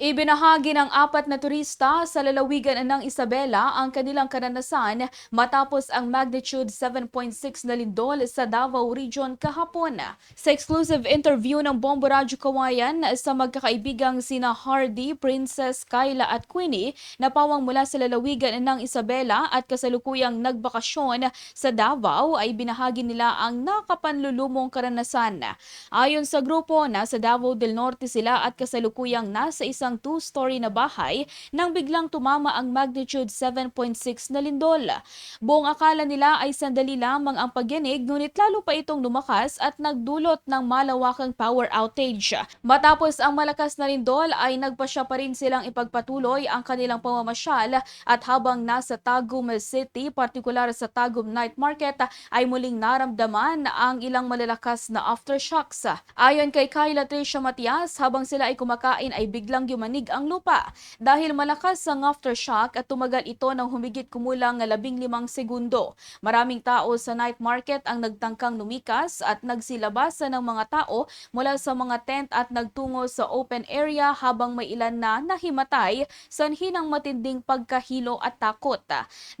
Ibinahagi ng apat na turista sa lalawigan ng Isabela ang kanilang karanasan matapos ang magnitude 7.6 na lindol sa Davao Region kahapon. Sa exclusive interview ng Bombo Radyo Kawayan sa magkakaibigang sina Hardy, Princess, Kyla at Queenie na pawang mula sa lalawigan ng Isabela at kasalukuyang nagbakasyon sa Davao ay binahagi nila ang nakapanlulumong karanasan. Ayon sa grupo, nasa Davao del Norte sila at kasalukuyang nasa isang two-story na bahay nang biglang tumama ang magnitude 7.6 na lindol. Buong akala nila ay sandali lamang ang pagyanig ngunit lalo pa itong lumakas at nagdulot ng malawakang power outage. Matapos ang malakas na lindol ay nagpasya pa rin silang ipagpatuloy ang kanilang pamamasyal at habang nasa Tagum City, partikular sa Tagum Night Market, ay muling naramdaman ang ilang malalakas na aftershocks. Ayon kay Kyla Tricia Matias, habang sila ay kumakain ay biglang yumanig ang lupa dahil malakas ang aftershock at tumagal ito ng humigit kumulang 15 segundo. Maraming tao sa night market ang nagtangkang lumikas at nagsilabasan ng mga tao mula sa mga tent at nagtungo sa open area habang may ilan na nahimatay sanhi ng matinding pagkahilo at takot.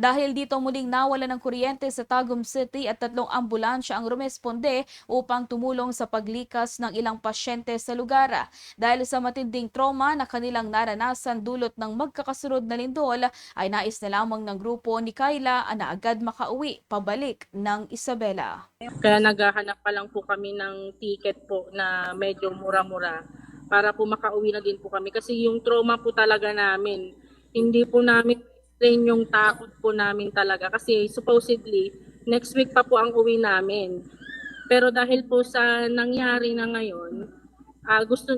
Dahil dito muling nawala ng kuryente sa Tagum City at tatlong ambulansya ang rumesponde upang tumulong sa paglikas ng ilang pasyente sa lugar. Dahil sa matinding trauma kanilang naranasan dulot ng magkakasunod na lindol, ay nais na lamang ng grupo ni Kyla na agad makauwi pabalik ng Isabela. Kaya naghahanap pa lang po kami ng ticket po na medyo mura-mura para po makauwi na din po kami. Kasi yung trauma po talaga namin, hindi po namin explain yung takot po namin talaga. Kasi supposedly, next week pa po ang uwi namin. Pero dahil po sa nangyari na ngayon, ah gusto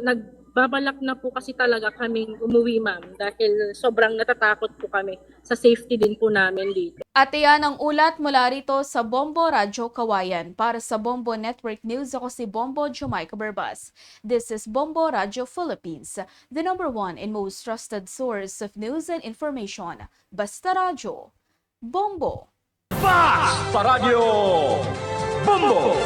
nagbabalak na po kasi talaga kaming umuwi ma'am dahil sobrang natatakot po kami sa safety din po namin dito. At iyan ang ulat mula rito sa Bombo Radyo Kawayan. Para sa Bombo Network News, ako si Bombo Jamaica Berbas. This is Bombo Radyo Philippines, the number one and most trusted source of news and information. Basta Radyo. Bombo! Fast sa radyo. Bombo!